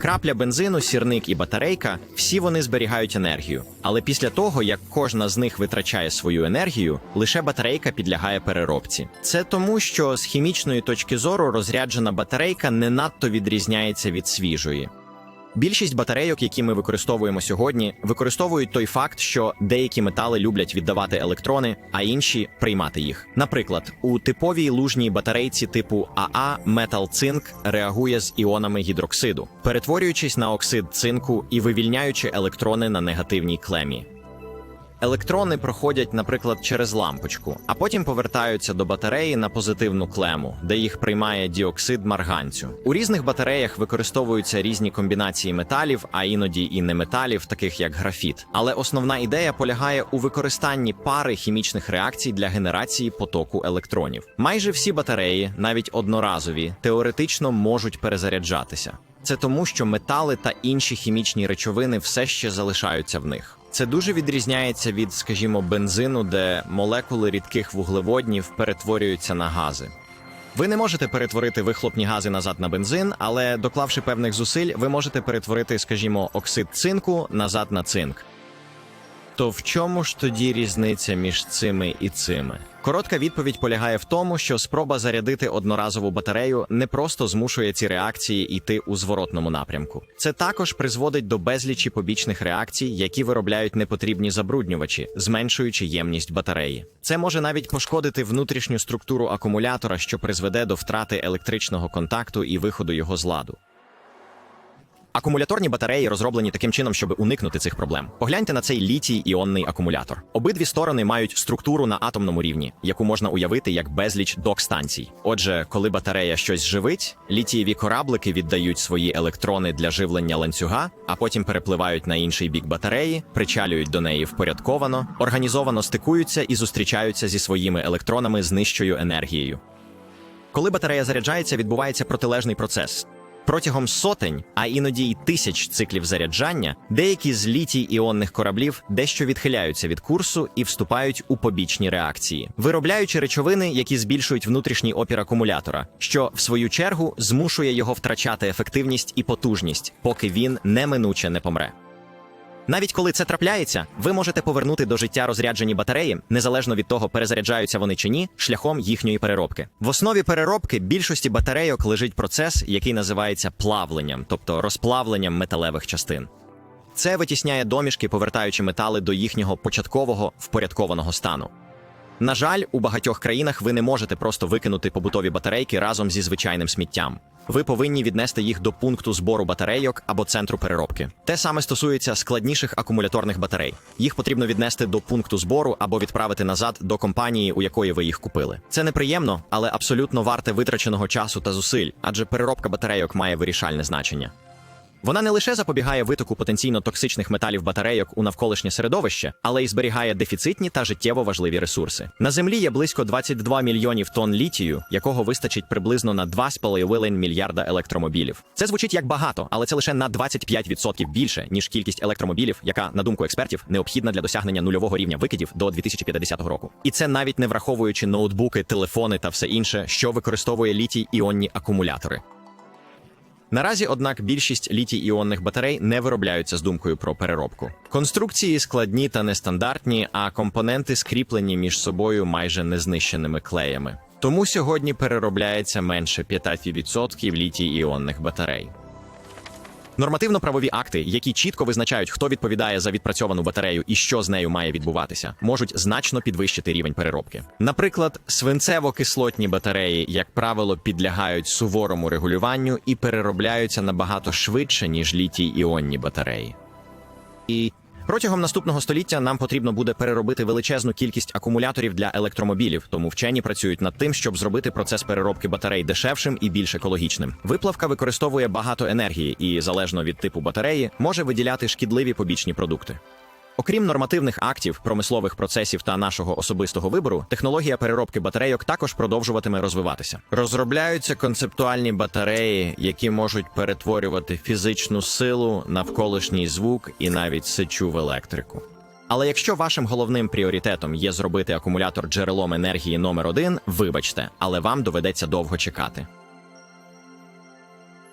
Крапля бензину, сірник і батарейка всі вони зберігають енергію. Але після того, як кожна з них витрачає свою енергію, лише батарейка підлягає переробці. Це тому, що з хімічної точки зору розряджена батарейка не надто відрізняється від свіжої. Більшість батарейок, які ми використовуємо сьогодні, використовують той факт, що деякі метали люблять віддавати електрони, а інші приймати їх. Наприклад, у типовій лужній батарейці типу АА метал цинк реагує з іонами гідроксиду, перетворюючись на оксид цинку і вивільняючи електрони на негативній клемі. Електрони проходять, наприклад, через лампочку, а потім повертаються до батареї на позитивну клему, де їх приймає діоксид марганцю. У різних батареях використовуються різні комбінації металів, а іноді і неметалів, таких як графіт. Але основна ідея полягає у використанні пари хімічних реакцій для генерації потоку електронів. Майже всі батареї, навіть одноразові, теоретично можуть перезаряджатися. Це тому, що метали та інші хімічні речовини все ще залишаються в них. Це дуже відрізняється від, скажімо, бензину, де молекули рідких вуглеводнів перетворюються на гази. Ви не можете перетворити вихлопні гази назад на бензин, але доклавши певних зусиль, ви можете перетворити, скажімо, оксид цинку назад на цинк. То в чому ж тоді різниця між цими і цими? Коротка відповідь полягає в тому, що спроба зарядити одноразову батарею не просто змушує ці реакції йти у зворотному напрямку. Це також призводить до безлічі побічних реакцій, які виробляють непотрібні забруднювачі, зменшуючи ємність батареї. Це може навіть пошкодити внутрішню структуру акумулятора, що призведе до втрати електричного контакту і виходу його з ладу. Акумуляторні батареї розроблені таким чином, щоб уникнути цих проблем. Погляньте на цей літій іонний акумулятор. Обидві сторони мають структуру на атомному рівні, яку можна уявити як безліч док-станцій. Отже, коли батарея щось живить, літієві кораблики віддають свої електрони для живлення ланцюга, а потім перепливають на інший бік батареї, причалюють до неї впорядковано, організовано стикуються і зустрічаються зі своїми електронами з нижчою енергією. Коли батарея заряджається, відбувається протилежний процес. Протягом сотень, а іноді й тисяч циклів заряджання, деякі з літій іонних кораблів дещо відхиляються від курсу і вступають у побічні реакції, виробляючи речовини, які збільшують внутрішній опір акумулятора, що в свою чергу змушує його втрачати ефективність і потужність, поки він неминуче не помре. Навіть коли це трапляється, ви можете повернути до життя розряджені батареї, незалежно від того, перезаряджаються вони чи ні, шляхом їхньої переробки. В основі переробки більшості батарейок лежить процес, який називається плавленням, тобто розплавленням металевих частин. Це витісняє домішки, повертаючи метали до їхнього початкового впорядкованого стану. На жаль, у багатьох країнах ви не можете просто викинути побутові батарейки разом зі звичайним сміттям. Ви повинні віднести їх до пункту збору батарейок або центру переробки. Те саме стосується складніших акумуляторних батарей. Їх потрібно віднести до пункту збору або відправити назад до компанії, у якої ви їх купили. Це неприємно, але абсолютно варте витраченого часу та зусиль, адже переробка батарейок має вирішальне значення. Вона не лише запобігає витоку потенційно токсичних металів батарейок у навколишнє середовище, але й зберігає дефіцитні та життєво важливі ресурси. На землі є близько 22 мільйонів тонн літію, якого вистачить приблизно на 2,5 мільярда електромобілів. Це звучить як багато, але це лише на 25% більше ніж кількість електромобілів, яка, на думку експертів, необхідна для досягнення нульового рівня викидів до 2050 року. І це навіть не враховуючи ноутбуки, телефони та все інше, що використовує літій іонні акумулятори. Наразі, однак, більшість літій-іонних батарей не виробляються з думкою про переробку. Конструкції складні та нестандартні, а компоненти скріплені між собою майже незнищеними клеями. Тому сьогодні переробляється менше 5% літій-іонних батарей. Нормативно-правові акти, які чітко визначають, хто відповідає за відпрацьовану батарею і що з нею має відбуватися, можуть значно підвищити рівень переробки. Наприклад, свинцево-кислотні батареї, як правило, підлягають суворому регулюванню і переробляються набагато швидше, ніж літій-іонні батареї. І протягом наступного століття нам потрібно буде переробити величезну кількість акумуляторів для електромобілів, тому вчені працюють над тим, щоб зробити процес переробки батарей дешевшим і більш екологічним. Виплавка використовує багато енергії і, залежно від типу батареї, може виділяти шкідливі побічні продукти. Окрім нормативних актів, промислових процесів та нашого особистого вибору, технологія переробки батарейок також продовжуватиме розвиватися. Розробляються концептуальні батареї, які можуть перетворювати фізичну силу, навколишній звук і навіть сечу в електрику. Але якщо вашим головним пріоритетом є зробити акумулятор джерелом енергії номер один, вибачте, але вам доведеться довго чекати.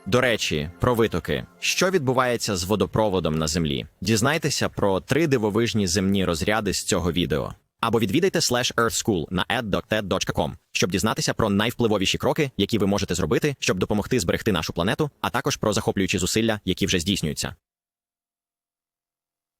До речі, про витоки. Що відбувається з водопроводом на землі? Дізнайтеся про три дивовижні земні розряди з цього відео. Або відвідайте slash Earth на ed.ted.com, щоб дізнатися про найвпливовіші кроки, які ви можете зробити, щоб допомогти зберегти нашу планету, а також про захоплюючі зусилля, які вже здійснюються.